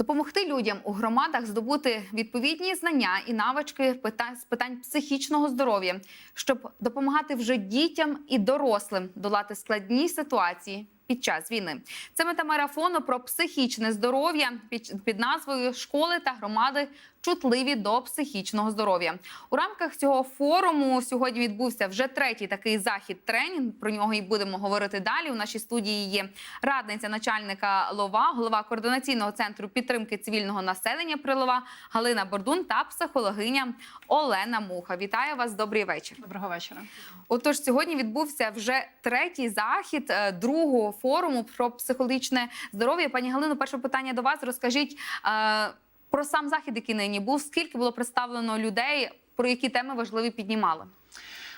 Допомогти людям у громадах здобути відповідні знання і навички питань з питань психічного здоров'я, щоб допомагати вже дітям і дорослим долати складні ситуації під час війни. Це мета марафону про психічне здоров'я під, під назвою Школи та громади чутливі до психічного здоров'я. У рамках цього форуму сьогодні відбувся вже третій такий захід тренінг. Про нього і будемо говорити далі. У нашій студії є радниця начальника ЛОВА, голова координаційного центру підтримки цивільного населення при ЛОВА Галина Бордун та психологиня Олена Муха. Вітаю вас. Добрий вечір. Доброго вечора. Отож, сьогодні відбувся вже третій захід е, другого форуму про психологічне здоров'я. Пані Галино, перше питання до вас. Розкажіть е, про сам захід, який нині був. Скільки було представлено людей, про які теми важливі піднімали?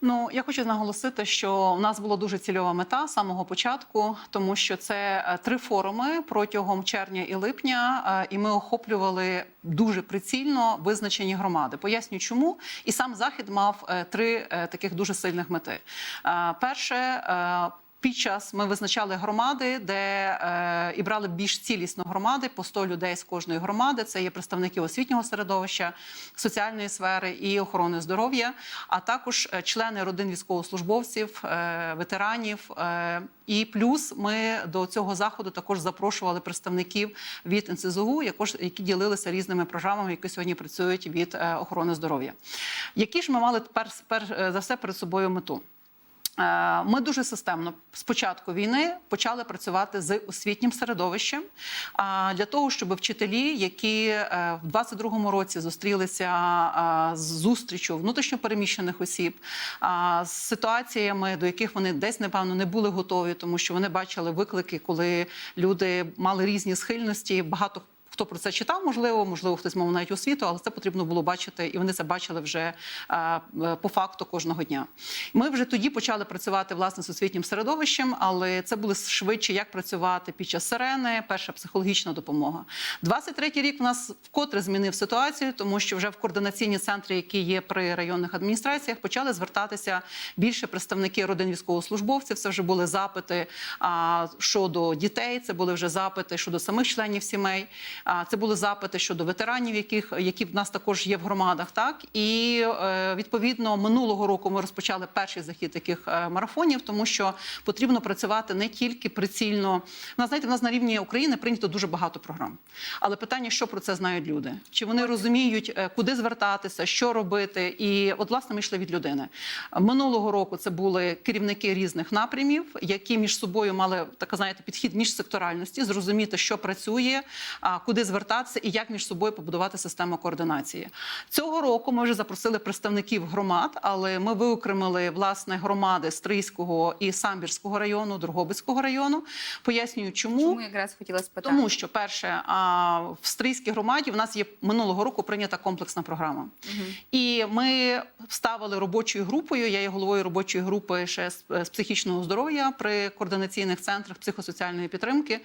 Ну я хочу наголосити, що в нас була дуже цільова мета з самого початку, тому що це е, три форуми протягом червня і липня, е, і ми охоплювали дуже прицільно визначені громади. Поясню, чому і сам захід мав е, три таких дуже сильних мети. Перше. Е, Під час ми визначали громади, де е, і брали більш цілісно громади по 100 людей з кожної громади. Це є представники освітнього середовища, соціальної сфери і охорони здоров'я, а також е, члени родин військовослужбовців, е, ветеранів. Е, і плюс ми до цього заходу також запрошували представників від НСЗУ, які ділилися різними програмами, які сьогодні працюють від е, охорони здоров'я. Які ж ми мали перш, перш за все перед собою мету? Е, Ми дуже системно з початку війни почали працювати з освітнім середовищем для того, щоб вчителі, які е, в 22-му році зустрілися з зустрічю внутрішньопереміщених осіб, з ситуаціями, до яких вони десь напевно не були готові, тому що вони бачили виклики, коли люди мали різні схильності. Багато Хто про це читав, можливо, можливо, хтось мав навіть освіту, але це потрібно було бачити, і вони це бачили вже е, по факту кожного дня. Ми вже тоді почали працювати власне з освітнім середовищем, але це були швидше, як працювати під час сирени, перша психологічна допомога. 23-й рік в нас вкотре змінив ситуацію, тому що вже в координаційні центри, які є при районних адміністраціях, почали звертатися більше представники родин військовослужбовців. Це вже були запити а, щодо дітей, це були вже запити щодо самих членів сімей. Це були запити щодо ветеранів, яких які в нас також є в громадах. Так і е, відповідно минулого року ми розпочали перший захід таких е, марафонів, тому що потрібно працювати не тільки прицільно. У нас знаєте, в нас на рівні України прийнято дуже багато програм. Але питання, що про це знають люди? Чи вони розуміють, е, куди звертатися, що робити? І от власне ми йшли від людини. Минулого року це були керівники різних напрямів, які між собою мали така, знаєте, підхід міжсекторальності, зрозуміти, що працює, а, куди звертатися і як між собою побудувати систему координації. Цього року ми вже запросили представників громад, але ми виокремили власне громади Стрийського і Самбірського району, Дрогобицького району. Пояснюю, чому. Чому якраз хотіла спитати? Тому що перше, а, в Стрийській громаді в нас є минулого року прийнята комплексна програма, і ми ставили робочою групою. Я є головою робочої групи ще з, з психічного здоров'я при координаційних центрах психосоціальної підтримки.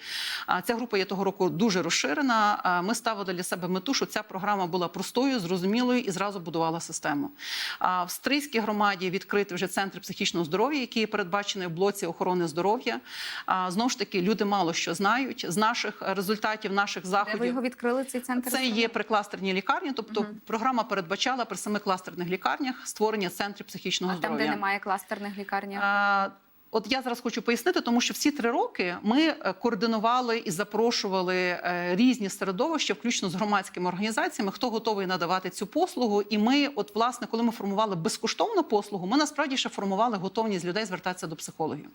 А ця група є того року дуже розширена. Ми ставили для себе мету, що ця програма була простою, зрозумілою і зразу будувала систему. А в Стрийській громаді відкритий вже центр психічного здоров'я, який передбачений в блоці охорони здоров'я. А знову ж таки, люди мало що знають з наших результатів, наших Де заходів. ви його відкрили? Цей центр? Це є при кластерній лікарні, тобто програма передбачала при семи кластерних лікарнях створення центрів психічного а там, де немає кластерних лікарні? От я зараз хочу пояснити, тому що всі три роки ми е, координували і запрошували е, різні середовища, включно з громадськими організаціями, хто готовий надавати цю послугу. І ми, от власне, коли ми формували безкоштовну послугу, ми насправді ще формували готовність людей звертатися до психологів.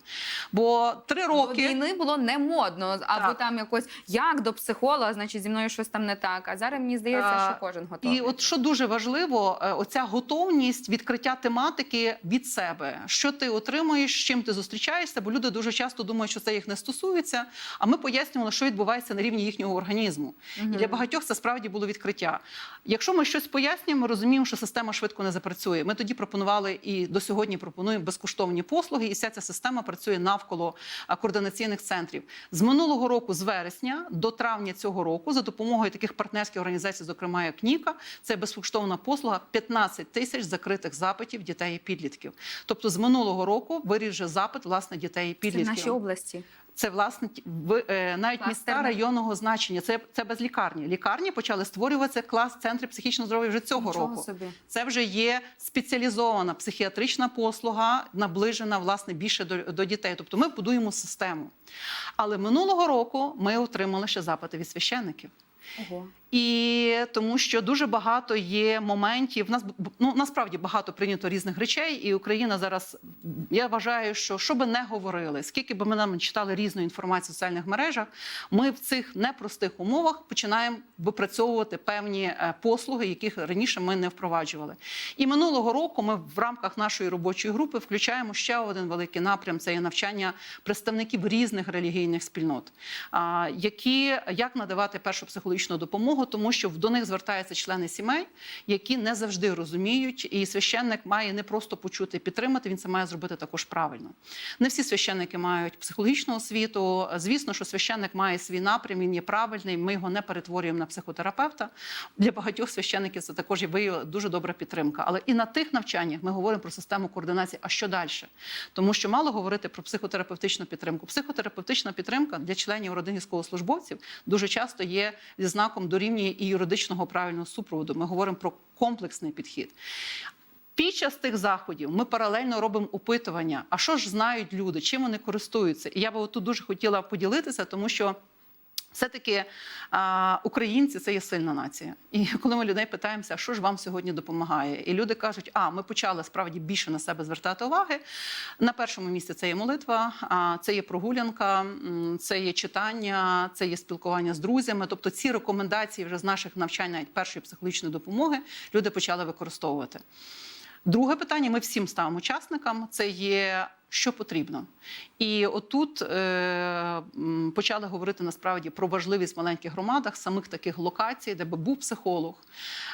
Бо три До роки війни було не модно, або Так. там якось як до психолога, значить зі мною щось там не так. А зараз мені здається, що кожен готовий. І от що дуже важливо, е, оця готовність відкриття тематики від себе. Що ти отримуєш, чим ти зустрічаєшся, бо люди дуже часто думають, що це їх не стосується. А ми пояснювали, що відбувається на рівні їхнього організму. І для багатьох це справді було відкриття. Якщо ми щось пояснюємо, ми розуміємо, що система швидко не запрацює. Ми тоді пропонували і до сьогодні пропонуємо безкоштовні послуги, і вся ця система працює навколо координаційних центрів. З минулого року, з вересня до травня цього року, за допомогою таких партнерських організацій, зокрема як НІКа, це безкоштовна послуга 15 тисяч закритих запитів дітей і підлітків. Тобто з минулого року виріже запит. Запит власне дітей і Це в нашій області. Це власне в е, навіть міста районного значення. Це це без лікарні. Лікарні почали створюватися клас центри психічного здоров'я вже цього Нічого року. собі. Це вже є спеціалізована психіатрична послуга, наближена власне більше до, до дітей. Тобто ми будуємо систему. Але минулого року ми отримали ще запити від священників. Ого. І тому, що дуже багато є моментів. Нас ну насправді багато прийнято різних речей, і Україна зараз. Я вважаю, що що би не говорили, скільки би ми нам читали різної інформації в соціальних мережах, ми в цих непростих умовах починаємо випрацьовувати певні е, послуги, яких раніше ми не впроваджували. І минулого року ми в рамках нашої робочої групи включаємо ще один великий напрям: це є навчання представників різних релігійних спільнот, які як надавати першу психологічну допомогу, тому що до них звертаються члени сімей, які не завжди розуміють, і священник має не просто почути і підтримати, він це має зробити також правильно. Не всі священники мають психологічну освіту. Звісно, що священник має свій напрям, він є правильний. Ми його не перетворюємо на психотерапевта. Для багатьох священників це також є дуже добра підтримка. Але і на тих навчаннях ми говоримо про систему координації. А що далі? Тому що мало говорити про психотерапевтичну підтримку. Психотерапевтична підтримка для членів родин військовослужбовців дуже часто є зі знаком дорівнює і юридичного правильного супроводу. Ми говоримо про комплексний підхід. Під час тих заходів ми паралельно робимо опитування. А що ж знають люди, чим вони користуються? І я би тут дуже хотіла поділитися, тому що. Все-таки а, українці це є сильна нація. І коли ми людей питаємося, що ж вам сьогодні допомагає? І люди кажуть, а ми почали справді більше на себе звертати уваги. На першому місці це є молитва, це є прогулянка, це є читання, це є спілкування з друзями. Тобто ці рекомендації вже з наших навчань навіть першої психологічної допомоги люди почали використовувати. Друге питання: ми всім ставимо учасникам. Це є що потрібно. І отут е, почали говорити насправді про важливість в маленьких громадах, самих таких локацій, де би був психолог.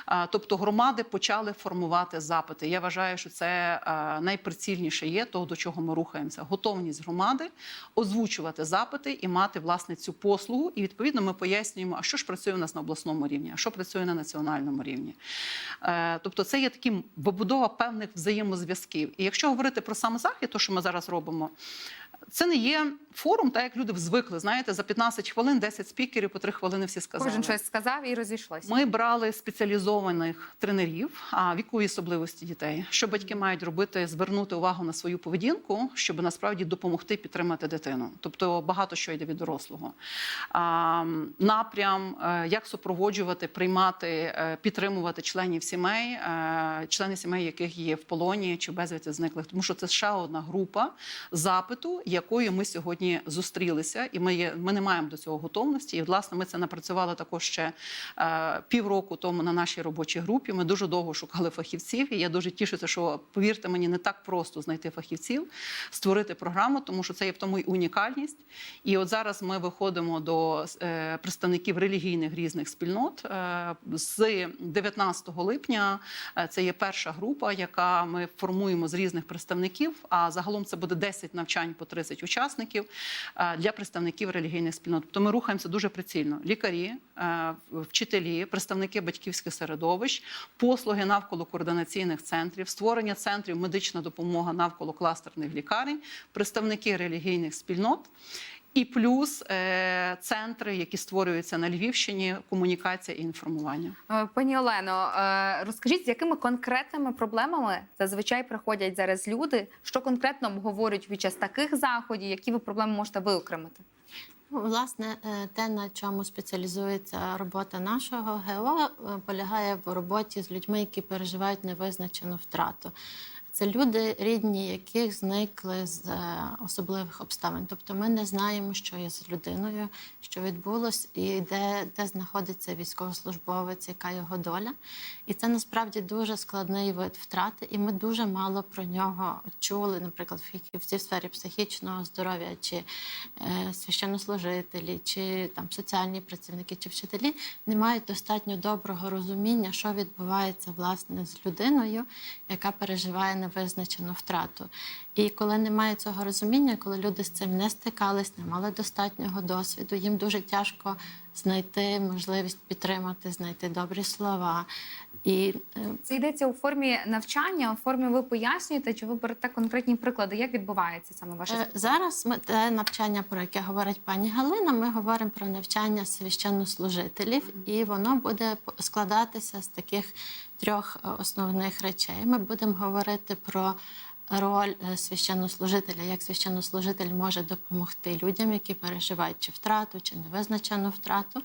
А, тобто громади почали формувати запити. Я вважаю, що це е, найприцільніше є того, до чого ми рухаємося. Готовність громади озвучувати запити і мати власне цю послугу. І відповідно ми пояснюємо, а що ж працює у нас на обласному рівні, а що працює на національному рівні. Е, Тобто, це є такі побудова певних взаємозв'язків. І якщо говорити про сам захід, то що ми зараз робимо. Це не є форум, так як люди звикли. Знаєте, за 15 хвилин 10 спікерів по 3 хвилини всі сказали. Кожен щось сказав і розійшлося. Ми брали спеціалізованих тренерів, а вікові особливості дітей. Що батьки мають робити, звернути увагу на свою поведінку, щоб насправді допомогти підтримати дитину. Тобто багато що йде від дорослого. А, напрям, е, як супроводжувати, приймати, е, підтримувати членів сімей, е, члени сімей, яких є в полоні чи безвісти зниклих, тому що це ще одна група запиту, якою ми сьогодні зустрілися, і ми ми не маємо до цього готовності. І власне ми це напрацювали також ще е, півроку тому на нашій робочій групі. Ми дуже довго шукали фахівців. І я дуже тішуся, що повірте мені, не так просто знайти фахівців, створити програму, тому що це є в тому й унікальність. І от зараз ми виходимо до е, представників релігійних різних спільнот е, з 19 липня. е, Це є перша група, яка ми формуємо з різних представників. А загалом це буде 10 навчань по 30 учасників е, для представників релігійних спільнот. Тобто ми рухаємося дуже прицільно. Лікарі, е, вчителі, представники батьківських середовищ, послуги навколо координаційних центрів, створення центрів медична допомога навколо кластерних лікарень, представники релігійних спільнот. І плюс е, центри, які створюються на Львівщині, комунікація і інформування. Е, Пані Олено, е, розкажіть, з якими конкретними проблемами зазвичай приходять зараз люди? Що конкретно обговорюють під час таких заходів? Які ви проблеми можете виокремити? Ну, Власне, е, те, на чому спеціалізується робота нашого ГО, полягає в роботі з людьми, які переживають невизначену втрату. Це люди, рідні, яких зникли з е, особливих обставин. Тобто ми не знаємо, що є з людиною, що відбулось, і де, де знаходиться військовослужбовець, яка його доля. І це насправді дуже складний вид втрати, і ми дуже мало про нього чули, наприклад, фахівці в сфері психічного здоров'я чи е, священнослужителі, чи там соціальні працівники, чи вчителі не мають достатньо доброго розуміння, що відбувається власне з людиною, яка переживає невизначену втрату. І коли немає цього розуміння, коли люди з цим не стикались, не мали достатнього досвіду, їм дуже тяжко знайти можливість підтримати, знайти добрі слова. І е, Це йдеться у формі навчання, у формі ви пояснюєте, чи ви берете конкретні приклади, як відбувається саме ваше Е, спілкування? Зараз ми те навчання, про яке говорить пані Галина, ми говоримо про навчання священнослужителів, і воно буде складатися з таких трьох е, основних речей. Ми будемо говорити про роль священнослужителя, як священнослужитель може допомогти людям, які переживають чи втрату, чи невизначену втрату.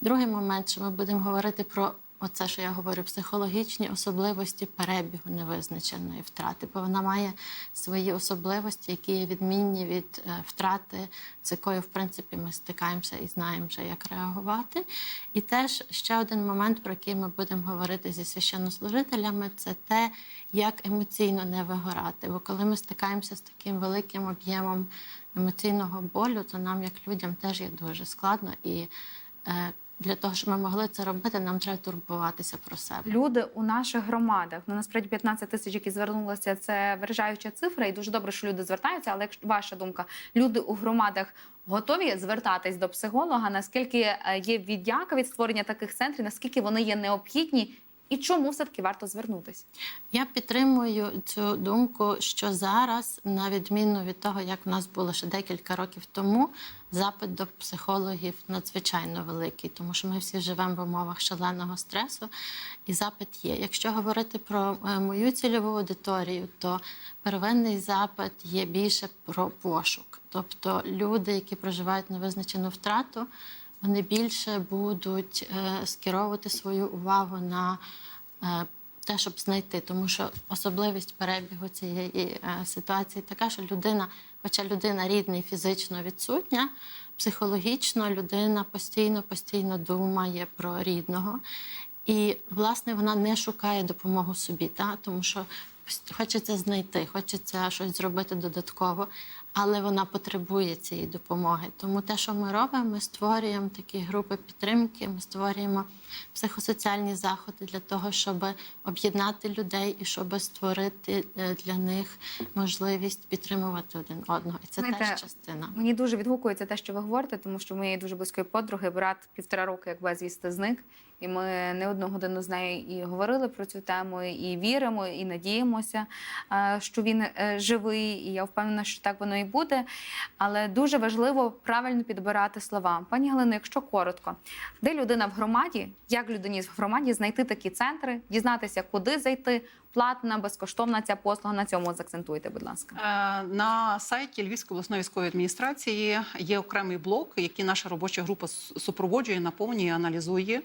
Другий момент, що ми будемо говорити про Оце, що я говорю, психологічні особливості перебігу невизначеної втрати, бо вона має свої особливості, які є відмінні від е, втрати, з якою, в принципі, ми стикаємося і знаємо вже, як реагувати. І теж ще один момент, про який ми будемо говорити зі священнослужителями, це те, як емоційно не вигорати. Бо коли ми стикаємося з таким великим об'ємом емоційного болю, то нам, як людям, теж є дуже складно і. Для того, щоб ми могли це робити, нам треба турбуватися про себе. Люди у наших громадах, ну насправді 15 тисяч, які звернулися, це вражаюча цифра, і дуже добре, що люди звертаються. Але якщо ваша думка, люди у громадах готові звертатись до психолога? Наскільки е, є віддяка від створення таких центрів? Наскільки вони є необхідні? І чому все таки варто звернутися? Я підтримую цю думку, що зараз, на відміну від того, як в нас було ще декілька років тому, запит до психологів надзвичайно великий, тому що ми всі живемо в умовах шаленого стресу, і запит є. Якщо говорити про е, мою цільову аудиторію, то первинний запит є більше про пошук, тобто люди, які проживають невизначену втрату. Вони більше будуть е, скеровувати свою увагу на е, те, щоб знайти, тому що особливість перебігу цієї е, ситуації така, що людина, хоча людина рідна і фізично відсутня, психологічно людина постійно постійно думає про рідного. І, власне, вона не шукає допомогу собі, та? тому що хочеться знайти, хочеться щось зробити додатково, але вона потребує цієї допомоги. Тому те, що ми робимо, ми створюємо такі групи підтримки, ми створюємо психосоціальні заходи для того, щоб об'єднати людей і щоб створити е, для них можливість підтримувати один одного. І це Знаєте, теж частина. Мені дуже відгукується те, що ви говорите, тому що в моєї дуже близької подруги брат півтора роки, як безвісти, зник. І ми не одну годину з нею і говорили про цю тему, і віримо, і надіємося, е, що він е, живий. І я впевнена, що так воно і буде. Але дуже важливо правильно підбирати слова. Пані Галина, якщо коротко, де людина в громаді, як людині в громаді знайти такі центри, дізнатися, куди зайти, платна, безкоштовна ця послуга. На цьому закцентуйте, будь ласка. Е, На сайті Львівської обласної військової адміністрації є окремий блок, який наша робоча група супроводжує, наповнює, аналізує.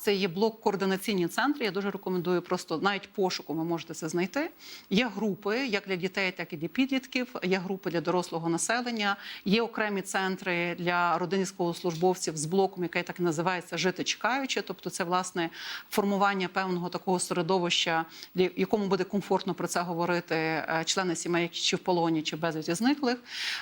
Це є блок координаційні центри. Я дуже рекомендую просто навіть пошуку. Ви можете це знайти. Є групи як для дітей, так і для підлітків. Є групи для дорослого населення. Є окремі центри для родин військовослужбовців з блоком, який так і називається Жити чекаючи. Тобто, це власне формування певного такого середовища, для- якому буде комфортно про це говорити е, члени сімей, чи в полоні, чи безвісті зниклих.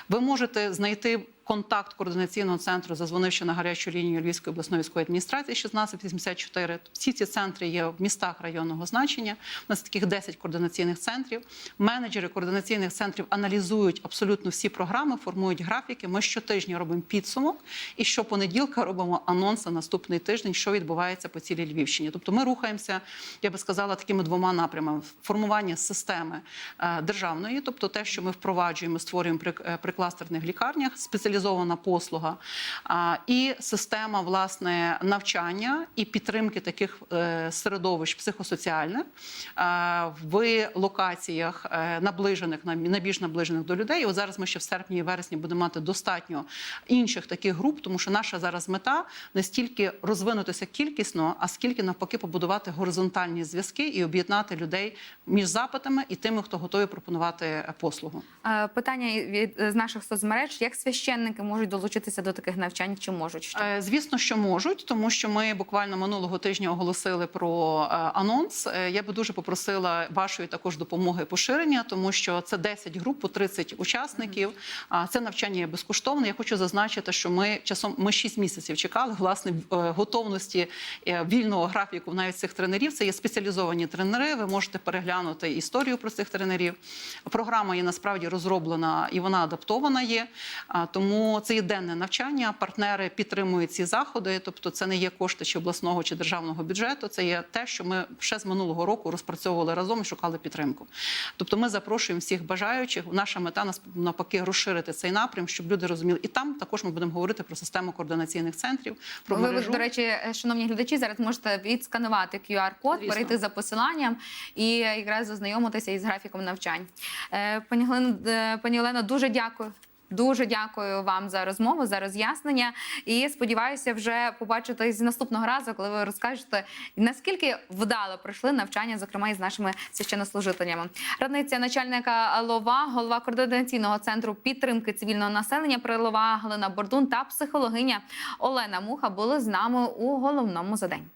Ви можете знайти. Контакт координаційного центру, зазвонивши на гарячу лінію Львівської обласної військової адміністрації 1684. Всі ці центри є в містах районного значення. У нас таких 10 координаційних центрів. Менеджери координаційних центрів аналізують абсолютно всі програми, формують графіки. Ми щотижня робимо підсумок, і щопонеділка робимо анонс на наступний тиждень, що відбувається по цілій Львівщині. Тобто, ми рухаємося, я би сказала, такими двома напрямами: формування системи е, державної, тобто те, що ми впроваджуємо, створюємо при, е, кластерних лікарнях, спеціалізована послуга, і система власне навчання і підтримки таких е, середовищ психосоціальних в локаціях е, наближених на найбільш наближених до людей. І от зараз ми ще в серпні і вересні будемо мати достатньо інших таких груп, тому що наша зараз мета не стільки розвинутися кількісно, а скільки навпаки побудувати горизонтальні зв'язки і об'єднати людей між запитами і тими, хто готовий пропонувати е, послугу. Питання від з наших соцмереж: як священники можуть долучитися до таких навчань? Чи можуть ще? Е, Звісно, що можуть, тому що ми буквально минулого тижня оголосили про е, анонс. Е, Я би дуже попросила вашої також допомоги поширення, тому що це 10 груп по 30 учасників. А це навчання є безкоштовне. Я хочу зазначити, що ми часом ми 6 місяців чекали власне готовності вільного графіку навіть цих тренерів. Це є спеціалізовані тренери. Ви можете переглянути історію про цих тренерів. Програма є насправді розроблена і вона адаптована є. Тому Тому це є денне навчання. Партнери підтримують ці заходи. Тобто, це не є кошти чи обласного чи державного бюджету. Це є те, що ми ще з минулого року розпрацьовували разом і шукали підтримку. Тобто, ми запрошуємо всіх бажаючих. Наша мета нас- навпаки розширити цей напрям, щоб люди розуміли. І там також ми будемо говорити про систему координаційних центрів. Про Ви, мережу. до речі, шановні глядачі, зараз можете відсканувати QR-код, перейти за посиланням і якраз ознайомитися із графіком навчань. Е, Пані Олено, е, пані Олено, дуже дякую. Дуже дякую вам за розмову, за роз'яснення. І сподіваюся, вже побачитись наступного разу, коли ви розкажете, наскільки вдало пройшли навчання, зокрема із нашими священнослужителями. Радниця начальника ЛОВА, голова координаційного центру підтримки цивільного населення Прилова Галина Бордун та психологиня Олена Муха були з нами у головному за день.